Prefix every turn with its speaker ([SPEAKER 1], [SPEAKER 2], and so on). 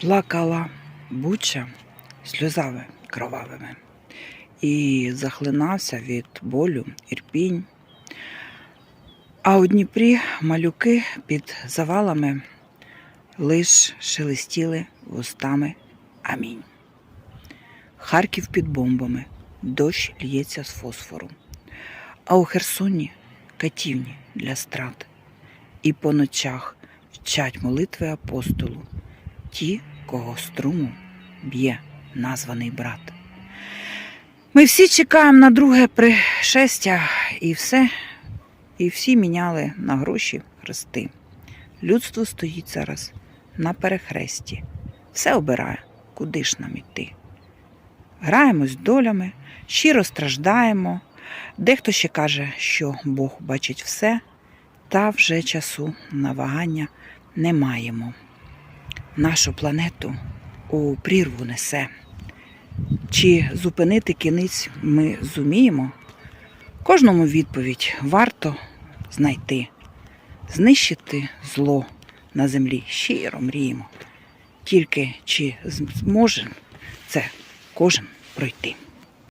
[SPEAKER 1] Плакала буча сльозами кровавими і захлинався від болю ірпінь. А у Дніпрі малюки під завалами лиш шелестіли вустами амінь. Харків під бомбами, дощ л'ється з фосфору. А у Херсоні катівні для страт. І по ночах вчать молитви апостолу, ті, кого струму б'є названий брат. Ми всі чекаємо на друге пришестя, і все, і всі міняли на гроші хрести. Людство стоїть зараз на перехресті, все обирає, куди ж нам іти. Граємось долями, щиро страждаємо. Дехто ще каже, що Бог бачить все, та вже часу на вагання не маємо. Нашу планету у прірву несе. Чи зупинити кінець ми зуміємо? Кожному відповідь варто знайти, знищити зло на землі щиро мріємо. Тільки чи зможе це кожен пройти.